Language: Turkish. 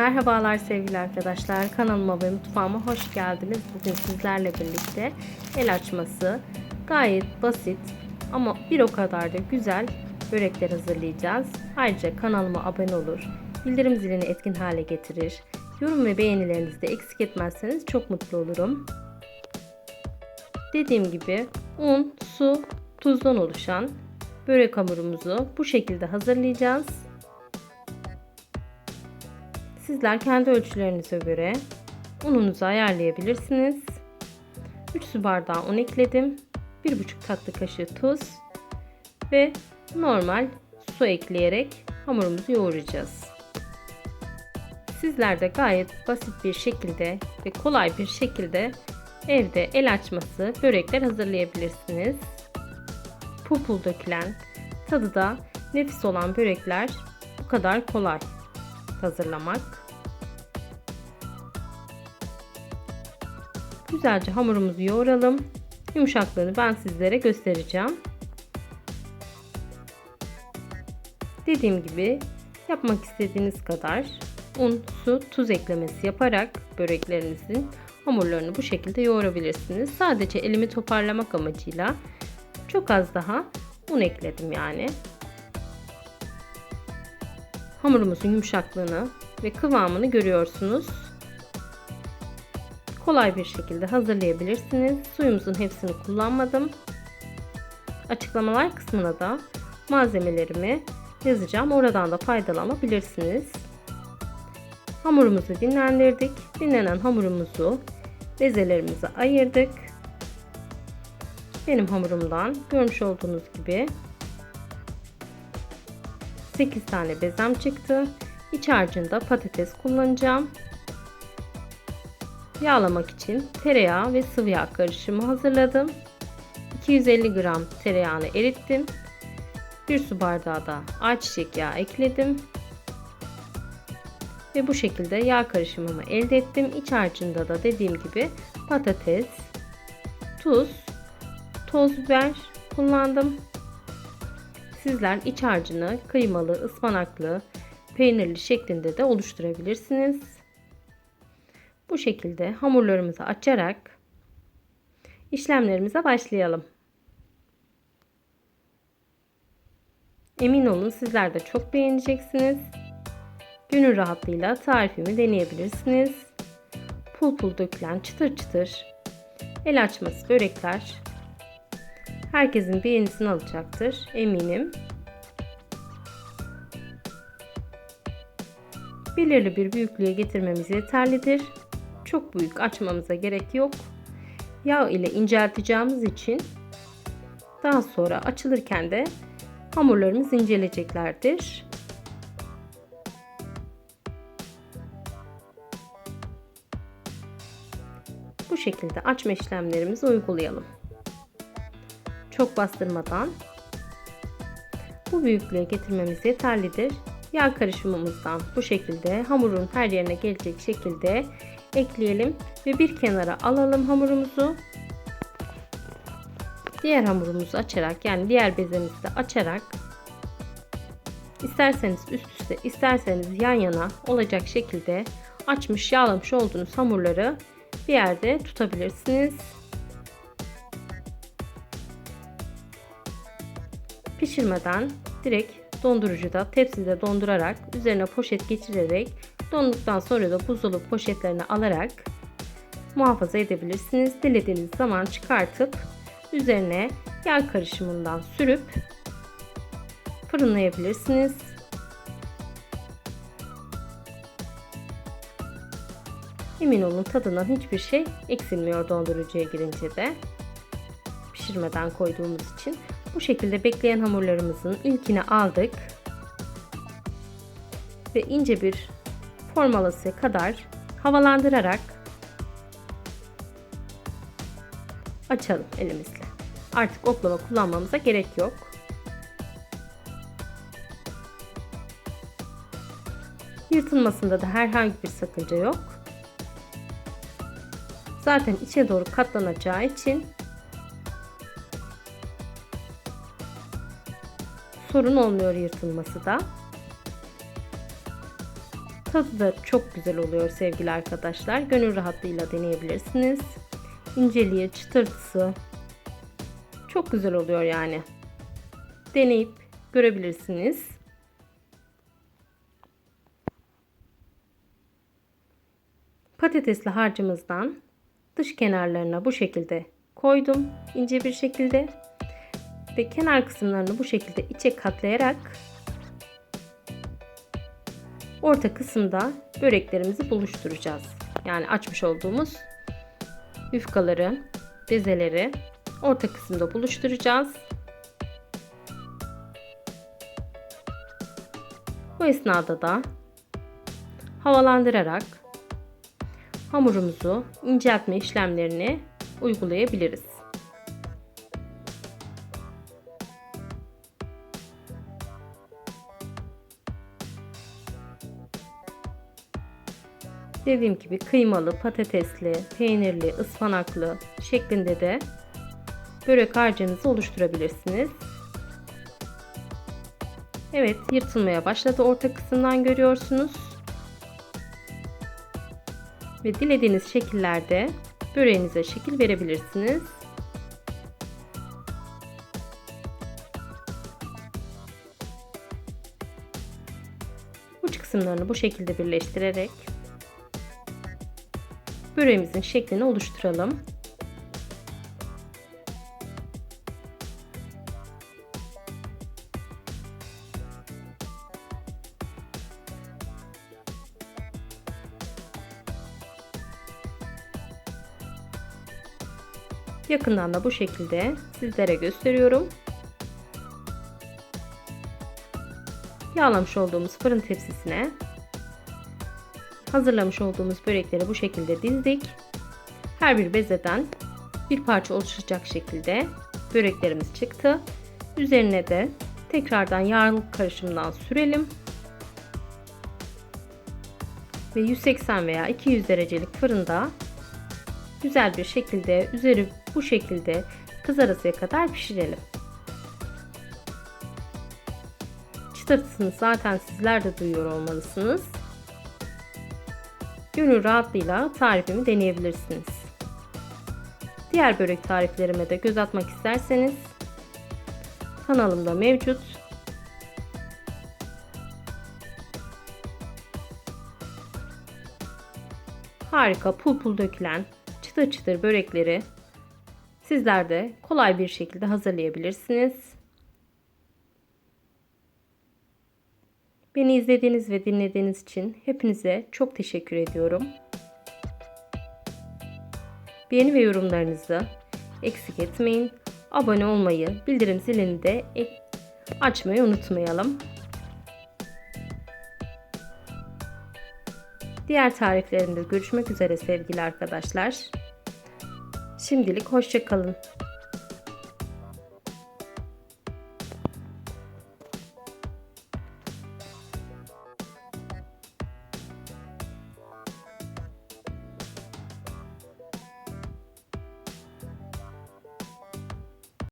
Merhabalar sevgili arkadaşlar. Kanalıma ve mutfağıma hoş geldiniz. Bugün sizlerle birlikte el açması gayet basit ama bir o kadar da güzel börekler hazırlayacağız. Ayrıca kanalıma abone olur, bildirim zilini etkin hale getirir. Yorum ve beğenilerinizi de eksik etmezseniz çok mutlu olurum. Dediğim gibi un, su, tuzdan oluşan börek hamurumuzu bu şekilde hazırlayacağız. Sizler kendi ölçülerinize göre ununuzu ayarlayabilirsiniz. 3 su bardağı un ekledim. 1,5 tatlı kaşığı tuz ve normal su ekleyerek hamurumuzu yoğuracağız. Sizler de gayet basit bir şekilde ve kolay bir şekilde evde el açması börekler hazırlayabilirsiniz. Pupul dökülen, tadı da nefis olan börekler bu kadar kolay hazırlamak. Güzelce hamurumuzu yoğuralım. Yumuşaklığını ben sizlere göstereceğim. Dediğim gibi yapmak istediğiniz kadar un, su, tuz eklemesi yaparak böreklerinizin hamurlarını bu şekilde yoğurabilirsiniz. Sadece elimi toparlamak amacıyla çok az daha un ekledim yani. Hamurumuzun yumuşaklığını ve kıvamını görüyorsunuz. Kolay bir şekilde hazırlayabilirsiniz. Suyumuzun hepsini kullanmadım. Açıklamalar kısmına da malzemelerimi yazacağım. Oradan da faydalanabilirsiniz. Hamurumuzu dinlendirdik. Dinlenen hamurumuzu bezelerimize ayırdık. Benim hamurumdan görmüş olduğunuz gibi 8 tane bezem çıktı. İç harcında patates kullanacağım. Yağlamak için tereyağı ve sıvı yağ karışımı hazırladım. 250 gram tereyağını erittim. 1 su bardağı da ayçiçek yağı ekledim. Ve bu şekilde yağ karışımımı elde ettim. İç harcında da dediğim gibi patates, tuz, toz biber kullandım. Sizler iç harcını kıymalı, ıspanaklı, peynirli şeklinde de oluşturabilirsiniz. Bu şekilde hamurlarımızı açarak işlemlerimize başlayalım. Emin olun sizler de çok beğeneceksiniz. Gönül rahatlığıyla tarifimi deneyebilirsiniz. Pul pul dökülen çıtır çıtır el açması börekler herkesin beğenisini alacaktır eminim. Belirli bir büyüklüğe getirmemiz yeterlidir. Çok büyük açmamıza gerek yok. Yağ ile incelteceğimiz için daha sonra açılırken de hamurlarımız inceleceklerdir. Bu şekilde açma işlemlerimizi uygulayalım çok bastırmadan bu büyüklüğe getirmemiz yeterlidir. Yağ karışımımızdan bu şekilde hamurun her yerine gelecek şekilde ekleyelim ve bir kenara alalım hamurumuzu. Diğer hamurumuzu açarak yani diğer bezemizi de açarak isterseniz üst üste isterseniz yan yana olacak şekilde açmış yağlamış olduğunuz hamurları bir yerde tutabilirsiniz. Pişirmeden direkt dondurucuda tepside dondurarak üzerine poşet geçirerek donduktan sonra da buzdolabı poşetlerine alarak muhafaza edebilirsiniz. Dilediğiniz zaman çıkartıp üzerine yağ karışımından sürüp fırınlayabilirsiniz. Emin olun tadından hiçbir şey eksilmiyor dondurucuya girince de. Pişirmeden koyduğumuz için bu şekilde bekleyen hamurlarımızın ilkini aldık. Ve ince bir formalası kadar havalandırarak açalım elimizle. Artık oklava kullanmamıza gerek yok. Yırtılmasında da herhangi bir sakınca yok. Zaten içe doğru katlanacağı için sorun olmuyor yırtılması da. Tadı da çok güzel oluyor sevgili arkadaşlar. Gönül rahatlığıyla deneyebilirsiniz. İnceliği, çıtırtısı çok güzel oluyor yani. Deneyip görebilirsiniz. Patatesli harcımızdan dış kenarlarına bu şekilde koydum ince bir şekilde ve kenar kısımlarını bu şekilde içe katlayarak orta kısımda böreklerimizi buluşturacağız. Yani açmış olduğumuz yufkaları, bezeleri orta kısımda buluşturacağız. Bu esnada da havalandırarak hamurumuzu inceltme işlemlerini uygulayabiliriz. Dediğim gibi kıymalı, patatesli, peynirli, ıspanaklı şeklinde de börek harcınızı oluşturabilirsiniz. Evet yırtılmaya başladı orta kısımdan görüyorsunuz. Ve dilediğiniz şekillerde böreğinize şekil verebilirsiniz. Uç kısımlarını bu şekilde birleştirerek böreğimizin şeklini oluşturalım. Yakından da bu şekilde sizlere gösteriyorum. Yağlamış olduğumuz fırın tepsisine hazırlamış olduğumuz börekleri bu şekilde dizdik. Her bir bezeden bir parça oluşacak şekilde böreklerimiz çıktı. Üzerine de tekrardan yağlı karışımdan sürelim. Ve 180 veya 200 derecelik fırında güzel bir şekilde üzeri bu şekilde kızarasıya kadar pişirelim. Çıtırtısını zaten sizler de duyuyor olmalısınız. Gönül rahatlığıyla tarifimi deneyebilirsiniz. Diğer börek tariflerime de göz atmak isterseniz kanalımda mevcut. Harika pul pul dökülen çıtır çıtır börekleri sizler de kolay bir şekilde hazırlayabilirsiniz. Beni izlediğiniz ve dinlediğiniz için hepinize çok teşekkür ediyorum. Beğeni ve yorumlarınızı eksik etmeyin. Abone olmayı, bildirim zilini de açmayı unutmayalım. Diğer tariflerimde görüşmek üzere sevgili arkadaşlar. Şimdilik hoşçakalın.